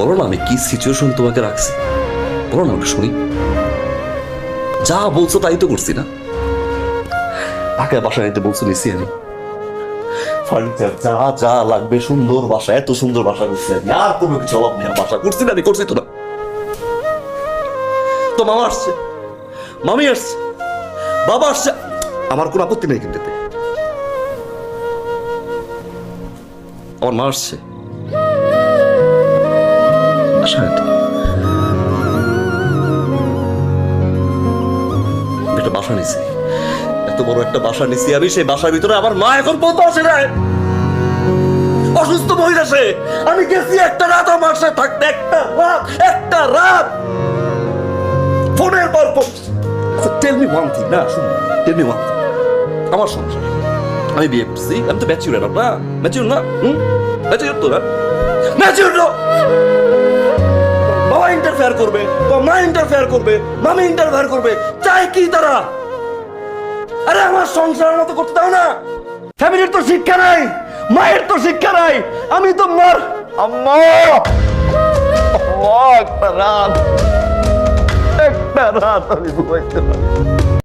বলো না আমি কি সিচুয়েশন তোমাকে রাখছি? বলো না একটু শুনি। যা বলছো তাই তো করছি না। তাকে বাসা নিতে বলছো নিছি আমি। যা যা লাগবে, সুন্দর বাসা, এত সুন্দর বাসা করছি আমি। আর কোনো কিছু অভাব নেই বাসা করছি না, আমি করছি তো না। তো মামা আসছে। মামি আসছে। বাবা আসছে। আমার কোনো আপত্তি নেই কিন্তু আমার মা আসছে। তো একটা বাসা নিছি। এত বড় একটা বাসা নিছি আমি, সেই বাসার ভিতরে আমার মা এখন পর্যন্ত আসে নাই। অসুস্থ মহিলা সে। আমি গেছি একটা রাত আমার সাথে থাকতে, একটা রাত একটা রাত। ফোনের পর টেল মি ওয়ান থিং না, শুনুন। টেল মি ওয়ান আমার সংসার। আমি বিয়ে করছি আমি তো ম্যাচিউর না ম্যাচিউর না? হুম? ম্যাচিউর তো না? বাবা ইন্টারফেয়ার করবে বা মা ইন্টারফেয়ার করবে মামি ইন্টারফেয়ার করবে চাই কি তারা? আরে আমার সংসার মতো করতে দাও না। ফ্যামিলির তো শিক্ষা নাই মায়ের তো শিক্ষা নাই আমি তো মার আম্মা, একটা রাত একটা রাত আমি ঘুমাইতে পারি।